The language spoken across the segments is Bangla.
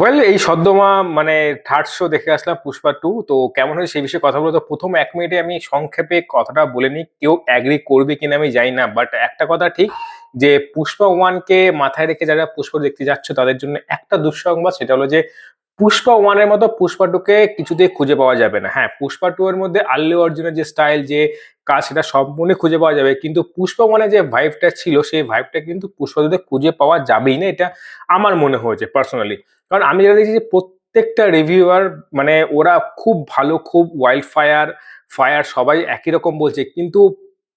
ওয়েল এই সদ্যমা মানে থার্ড শো দেখে আসলাম, পুষ্পা টু তো কেমন হয়েছে সেই বিষয়ে কথা বলব। তো প্রথম এক মিনিটে আমি সংক্ষেপে কথাটা বলে নিই, কেউ অ্যাগ্রি করবে কিনা আমি জানি না বাট একটা কথা ঠিক, যে পুষ্পা ওয়ানকে মাথায় রেখে যারা পুষ্প দেখতে যাচ্ছ, তাদের জন্য একটা দুঃসংবাদ, সেটা হলো যে পুষ্পা ওয়ানের মতো পুষ্পা টুকে কিছুতেই খুঁজে পাওয়া যাবে না। হ্যাঁ পুষ্পা টু এর মধ্যে আল্লু অর্জুনের যে স্টাইল, যে কাজ, সেটা সম্পূর্ণ খুঁজে পাওয়া যাবে। কিন্তু পুষ্পা ওয়ানে যে ভাইবটা ছিল, সেই ভাইবটা কিন্তু পুষ্পা টুতে খুঁজে পাওয়া যাবেই না, এটা আমার মনে হয়েছে পার্সোনালি কারণ আমি যেটা দেখছি যে প্রত্যেকটা রিভিউয়ার মানে ওরা খুব ভালো, খুব ওয়াইল্ড ফায়ার ফায়ার সবাই একই রকম বলছে। কিন্তু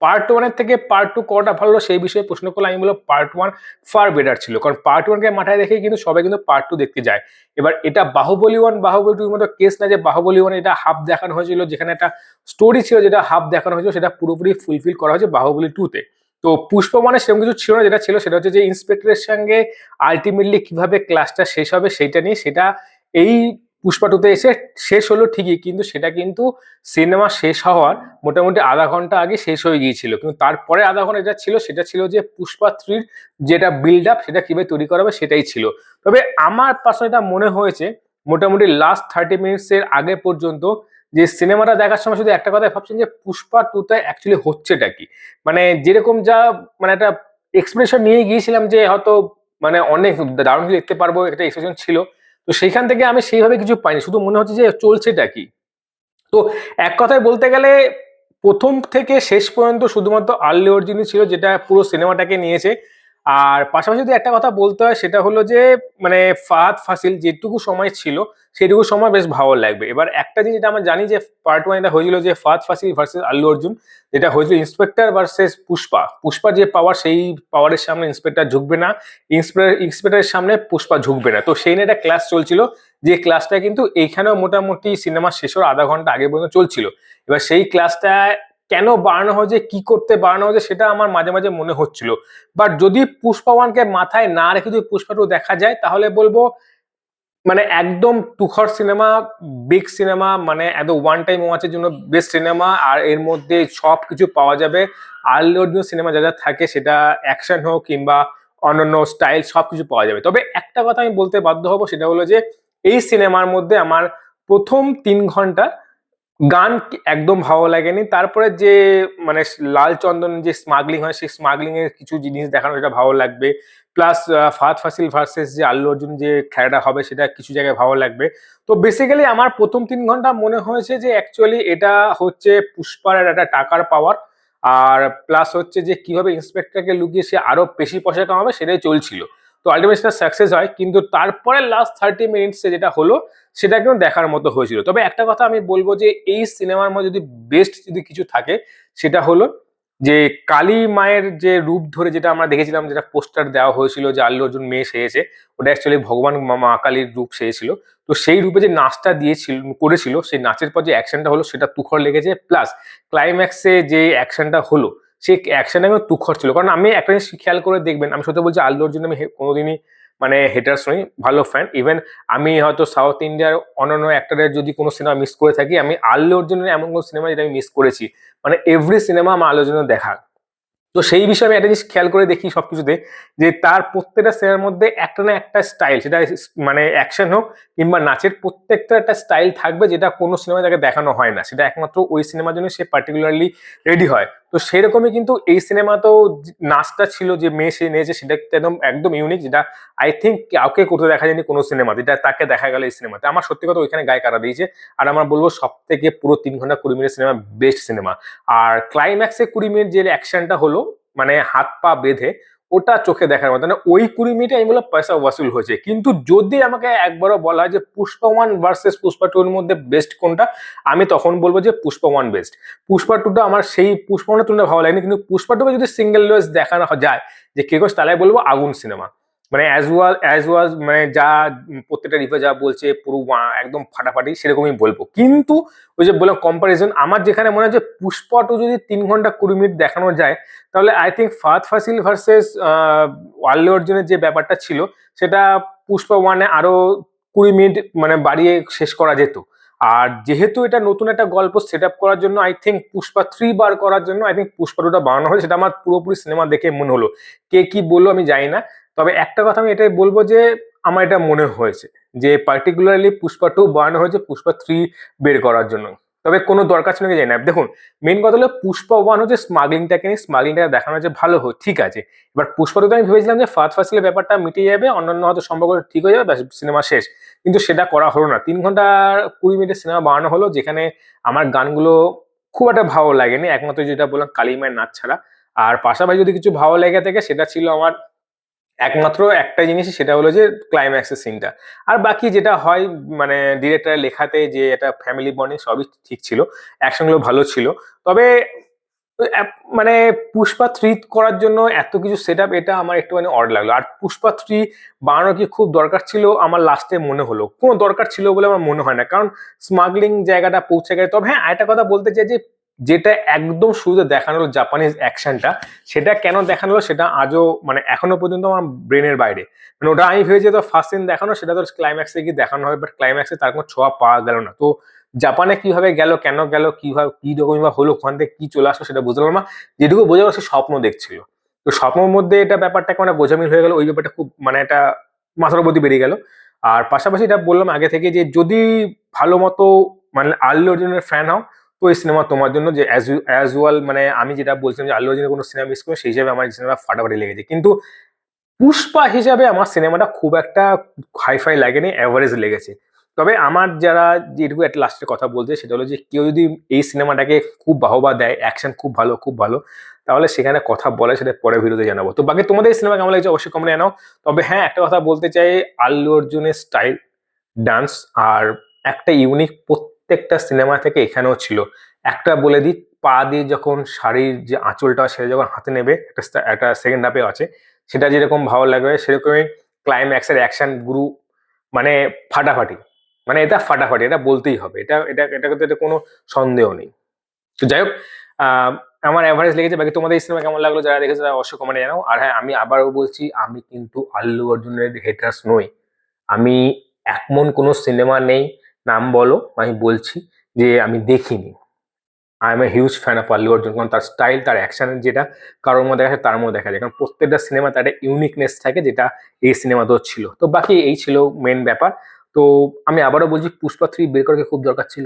পার্ট ওয়ানের থেকে পার্ট টু কটা ভালো সেই বিষয়ে প্রশ্ন করলে আমি বলব পার্ট ওয়ান ফার বেটার ছিল, কারণ পার্ট ওয়ানকে মাথায় রেখে কিন্তু সবাই কিন্তু পার্ট টু দেখতে যায়। এবার এটা বাহুবলী ওয়ান বাহুবলী টুর মতো কেস না যে বাহুবলী ওয়ান এটা হাফ দেখানো হয়েছিল, যেখানে একটা স্টোরি ছিল যেটা হাফ দেখানো হয়েছিল, সেটা পুরোপুরি ফুলফিল করা হয়েছে বাহুবলী টুতে তো। পুষ্প মানে সেরকম কিছু ছিল না, যেটা ছিল সেটা হচ্ছে যে ইন্সপেক্টরের সঙ্গে আলটিমেটলি কীভাবে ক্লাসটা শেষ হবে, সেটা নিয়ে সেটা এই পুষ্পা টুতে এসে শেষ হলো ঠিকই, কিন্তু সেটা কিন্তু সিনেমা শেষ হওয়ার মোটামুটি আধা ঘণ্টা আগে শেষ হয়ে গিয়েছিল। কিন্তু তারপরে আধা ঘণ্টা যেটা ছিল সেটা ছিল যে পুষ্পা থ্রির যেটা বিল্ড আপ সেটা কীভাবে তৈরি করা হবে সেটাই ছিল। তবে আমার পাশে এটা মনে হয়েছে মোটামুটি লাস্ট থার্টি মিনিটসের আগে পর্যন্ত যে সিনেমাটা দেখার সময় শুধু একটা কথাই ভাবছেন যে পুষ্পা টুতে অ্যাকচুয়ালি হচ্ছেটা কি? মানে যেরকম যা মানে একটা এক্সপ্রেশন নিয়ে গিয়েছিলাম যে হয়তো মানে অনেক দারুণ দেখতে পারব, একটা এক্সপ্রেশন ছিল। তো সেইখান থেকে আমি সেইভাবে কিছু পাইনি। শুধু মনে হচ্ছে যে চলছেটা কি? তো এক কথায় বলতে গেলে প্রথম থেকে শেষ পর্যন্ত শুধুমাত্র আর্লি অর্জুনই ছিল, যেটা পুরো সিনেমাটাকে নিয়েছে। আর পাশাপাশি যদি একটা কথা বলতে হয়, সেটা হলো যে মানে ফাহাদ ফাসিল যেটুকু সময় ছিল, সেটুকু সময় বেশ ভালো লাগবে। এবার একটা জিনিস যেটা আমরা জানি যে পার্ট ওয়ান এটা হয়েছিল যে ফাহাদ ফাসিল ভার্সেস আল্লু অর্জুন, যেটা হয়েছিল ইন্সপেক্টর ভার্সেস পুষ্পা। পুষ্পা যে পাওয়ার সেই পাওয়ারের সামনে ইন্সপেক্টর ঝুঁকবে না। ইন্সপেক্টরের সামনে পুষ্পা ঝুঁকবে না। তো সেই নিয়ে একটা ক্লাস চলছিল, যে ক্লাসটা কিন্তু এইখানেও মোটামুটি সিনেমা শেষ হওয়ার আধা ঘণ্টা আগে পর্যন্ত চলছিল। এবার সেই ক্লাসটা কেন বাড়ানো হয়েছে, কি করতে বাড়ানো হয়েছে সেটা আমার মাঝে মাঝে মনে হচ্ছিল। বাট যদি পুষ্পাওয়ানকে মাথায় না রেখে যদি পুষ্পা টু দেখা যায়, তাহলে বলব মানে একদম তুখর সিনেমা বিগ সিনেমা মানে একদম ওয়ান টাইম ওয়াচের জন্য বেস্ট সিনেমা আর এর মধ্যে সব কিছু পাওয়া যাবে। আর্লি অরিজিনাল সিনেমা যা যা থাকে সেটা অ্যাকশন হোক কিংবা অন্যান্য স্টাইল সব কিছু পাওয়া যাবে। তবে একটা কথা আমি বলতে বাধ্য হব, সেটা হলো যে এই সিনেমার মধ্যে আমার প্রথম তিন ঘণ্টা গান একদম ভালো লাগেনি। তারপরে যে মানে লাল চন্দন যে স্মাগলিং হয়, সেই স্মাগলিং এর কিছু জিনিস দেখানো, সেটা ভালো লাগবে। প্লাস ফাহাদ ফাসিল ভার্সেস যে আল্লু অর্জুন যে খেলাটা হবে, সেটা কিছু জায়গায় ভালো লাগবে। তো বেসিক্যালি আমার প্রথম তিন ঘণ্টা মনে হয়েছে যে অ্যাকচুয়ালি এটা হচ্ছে পুষ্পার একটা টাকার পাওয়ার আর প্লাস হচ্ছে যে কীভাবে ইন্সপেক্টরকে লুকিয়ে সে আরও বেশি পয়সা কামাবে, সেটাই চলছিল। তো আলটিমেট সেটা সাকসেস হয়, কিন্তু তারপরে লাস্ট থার্টি মিনিটসে যেটা হলো সেটা কিন্তু দেখার মতো হয়েছিল। তবে একটা কথা আমি বলব যে, এই সিনেমার মধ্যে যদি বেস্ট যদি কিছু থাকে, সেটা হলো যে, কালী মায়ের যে রূপ ধরে যেটা আমরা দেখেছিলাম, যেটা পোস্টার দেওয়া হয়েছিল যে আল্লু অর্জুন মেয়ে সেয়েছে ওটা অ্যাকচুয়ালি ভগবান মা কালীর রূপ সেয়েছিল তো সেই রূপে যে নাচটা দিয়েছিল, করেছিল, সেই নাচের পর যে অ্যাকশনটা হলো, সেটা তুখর লেগেছে প্লাস ক্লাইম্যাক্সে যে অ্যাকশনটা হলো সেই অ্যাকশনটা কিন্তু তুখর ছিল কারণ আমি একটা জিনিস খেয়াল করে দেখবেন, আমি সত্যি বলছি আল্লু অর্জুন আমি কোনোদিনই মানে হেটার্স নই, ভালো ফ্যান ইভেন আমি হয়তো সাউথ ইন্ডিয়ার অন্যান্য অ্যাক্টারের যদি কোনো সিনেমা মিস করে থাকি, আমি আল্লু অর্জুনের এমন কোনো সিনেমা যেটা আমি মিস করেছি। মানে এভরি সিনেমা আমার আল্লু অর্জুনের দেখা। তো সেই বিষয়ে আমি একটা জিনিস খেয়াল করে দেখি সব কিছুতে যে তার প্রত্যেকটা সিনেমার মধ্যে একটা না একটা স্টাইল সেটা মানে অ্যাকশন হোক কিংবা নাচের প্রত্যেকটা একটা স্টাইল থাকবে যেটা কোনো সিনেমায় তাকে দেখানো হয় না। সেটা একমাত্র ওই সিনেমার জন্য সে পার্টিকুলারলি রেডি হয়। তো সেরকমই কিন্তু এই সিনেমাতেও নাচটা ছিল যে মেয়ে সে নিয়েছে, সেটা একদম একদম ইউনিক যেটা আই থিঙ্ক কাউকে করতে দেখা যায়নি কোনো সিনেমা, যেটা তাকে দেখা গেল এই সিনেমাতে। আমার সত্যি কথা ওইখানে গায়ে কারা দিয়েছে। আর আমার বলব সব থেকে পুরো তিন ঘণ্টা কুড়ি মিনিট সিনেমা বেস্ট সিনেমা। আর ক্লাইম্যাক্সে কুড়ি মিনিট যে অ্যাকশনটা হলো মানে হাত পা বেঁধে ওটা চোখে দেখার মতো না। ওই কুড়ি মিনিটে আমি বললাম, পয়সা ওয়াসুল হয়েছে। কিন্তু যদি আমাকে একবারও বলা হয় যে Pushpa one versus Pushpa two এর মধ্যে বেস্ট কোনটা, আমি তখন বলব যে পুষ্পা ওয়ান বেস্ট পুষ্পা টুটা আমার সেই পুষ্পা ওয়ানের তুলনায় ভালো লাগেনি। কিন্তু পুষ্পা টুকে যদি সিঙ্গেল ওয়েজ দেখানো যায়, যে কে কোচ তাহলে বলব আগুন সিনেমা মানে অ্যাজ ওয়াল অ্যাজ ওয়াজ মানে যা প্রত্যেকটা রিভে যা বলছে, পুরো একদম ফাটাফাটি সেরকমই বলব। কিন্তু ওই যে বললাম কম্পারিজন আমার যেখানে মনে হয় যে পুষ্পা টু যদি তিন ঘণ্টা কুড়ি মিনিট দেখানো যায়, তাহলে I think Fahadh Faasil versus Allu অর্জুনের যে ব্যাপারটা ছিল, সেটা পুষ্পা ওয়ানে আরও কুড়ি মিনিট মানে বাড়িয়ে শেষ করা যেত। আর যেহেতু এটা নতুন একটা গল্প সেট আপ করার জন্য আই থিঙ্ক পুষ্পা থ্রি বার করার জন্য আই থিঙ্ক পুষ্পা টুটা বানানো হয়েছে সেটা আমার পুরোপুরি সিনেমা দেখে মনে হলো। কে কি বলল আমি জানি না। তবে একটা কথা আমি এটাই বলব যে, আমার এটা মনে হয়েছে যে পার্টিকুলারলি পুষ্পা টু বানানো হয়েছে পুষ্পা থ্রি বের করার জন্য। তবে কোনো দরকার ছিল কি জানি না। দেখুন মেন কথা হলো পুষ্পা ওয়ান হচ্ছে স্মাগলিংটাকে নিয়ে স্মাগলিংটাকে দেখানো যে ভালো হোক, ঠিক আছে। এবার পুষ্পা আমি ভেবেছিলাম যে ফার্স্ট ফার্স্টের ব্যাপারটা মিটে যাবে, অন্যান্য হয়তো সম্পর্ক ঠিক হয়ে যাবে সিনেমা শেষ। কিন্তু সেটা করা হলো না। তিন ঘণ্টা কুড়ি মিনিটের সিনেমা বানানো হলো, যেখানে আমার গানগুলো খুব একটা ভালো লাগেনি। একমাত্র যেটা বললাম, কালিমায়ের নাচ ছাড়া। আর পাশাপাশি যদি কিছু ভালো লেগে থাকে, সেটা ছিল আমার একমাত্র একটা জিনিস সেটা হলো যে ক্লাইম্যাক্সের সিনটা আর বাকি যেটা হয় মানে ডিরেক্টরের লেখাতে যে এটা ফ্যামিলি বন্ডিং সবই ঠিক ছিল অ্যাকশনগুলো ভালো ছিল। তবে মানে পুষ্পা থ্রি করার জন্য এত কিছু সেট এটা আমার একটুখানি অড লাগল। আর পুষ্পা থ্রি বানানো কি খুব দরকার ছিল, আমার লাস্টে মনে হলো। কোনো দরকার ছিল বলে আমার মনে হয় না। কারণ স্মাগলিং জায়গাটা পৌঁছে গেছে। তবে হ্যাঁ একটা কথা বলতে চাই যে যেটা একদম শুরুতে দেখানো হলো জাপানিজ অ্যাকশনটা সেটা কেন দেখানো হলো সেটা আজও মানে এখনও পর্যন্ত আমার ব্রেনের বাইরে। মানে ওটা আমি ভেবেছি তো ফার্স্ট সিন দেখানো, সেটা তো ক্লাইম্যাক্সে গিয়ে দেখানো হবে বাট ক্লাইম্যাক্সে তার কোনো ছোঁয়া পাওয়া গেল না। তো জাপানে কীভাবে গেল, কেন গেল, কীভাবে, কি রকমই বা হলো, ওখান থেকে কি চলে আসলো সেটা বুঝলাম না। যেটুকু বোঝা গেল সে স্বপ্ন দেখছিল। তো স্বপ্নের মধ্যে এটা ব্যাপারটা মানে গোজামিল হয়ে গেল, ওই ব্যাপারটা খুব মানে একটা মাথার উপর বেরিয়ে গেল। আর পাশাপাশি এটা বললাম আগে থেকে যে যদি ভালো মতো মানে আল্লু অর্জুনের ফ্যান হও তো এই সিনেমা তোমার জন্য যে অ্যাজ অ্যাজ মানে আমি যেটা বলছিলাম যে আল্লু অর্জুনের কোনো সিনেমা মিস করি সেই হিসাবে আমার সিনেমা ফাটাফাটি লেগেছে। কিন্তু পুষ্পা হিসাবে আমার সিনেমাটা খুব একটা হাইফাই লাগেনি অ্যাভারেজ লেগেছে। তবে আমার যারা যেটুকু একটা লাস্টের কথা বলছে, সেটা হলো যে কেউ যদি এই সিনেমাটাকে খুব বাহবা দেয় অ্যাকশন খুব ভালো খুব ভালো, তাহলে সেখানে কথা বলে সেটা পরে ভিডিওতে জানাব। তো বাকি তোমাদের এই সিনেমা কেমন লাগছে অবশ্যই কমেন্ট জানাও। তবে হ্যাঁ একটা কথা বলতে চাই, আল্লু অর্জুনের স্টাইল ডান্স আর একটা ইউনিক প্রত্যেকটা সিনেমা থেকে এখানেও ছিল। একটা বলে দিই, পা দিয়ে যখন শাড়ির যে আঁচলটা সেটা যখন হাতে নেবে, একটা একটা সেকেন্ড হাফে আছে, সেটা যেরকম ভালো লাগবে, সেরকমই ক্লাইম্যাক্সের অ্যাকশন গুরু মানে ফাটাফাটি। মানে এটা ফাটাফাটি, এটা বলতেই হবে। এটা এটা এটা এটা কোনো সন্দেহ নেই। তো যাই হোক আমার অ্যাভারেজ লেগেছে। বাকি তোমাদের এই সিনেমা কেমন লাগল যারা দেখেছে, তারা অবশ্যই কমেন্টে জানাও। আর হ্যাঁ আমি আবারও বলছি, আমি কিন্তু আল্লু অর্জুনের হেটার্স নই। আমি এমন কোনো সিনেমা নেই। নাম বলো, আমি বলছি যে আমি দেখিনি। I am a huge fan of Allu Arjun কারণ তার স্টাইল তার অ্যাকশানের যেটা কারোর মধ্যে দেখা তার মধ্যে দেখা যায়। কারণ প্রত্যেকটা সিনেমা তার একটা ইউনিকনেস থাকে যেটা এই সিনেমাতেও ছিল। তো বাকি এই ছিল মেন ব্যাপার। তো আমি আবারও বলছি, পুষ্পা থ্রি বের করাকে খুব দরকার ছিল।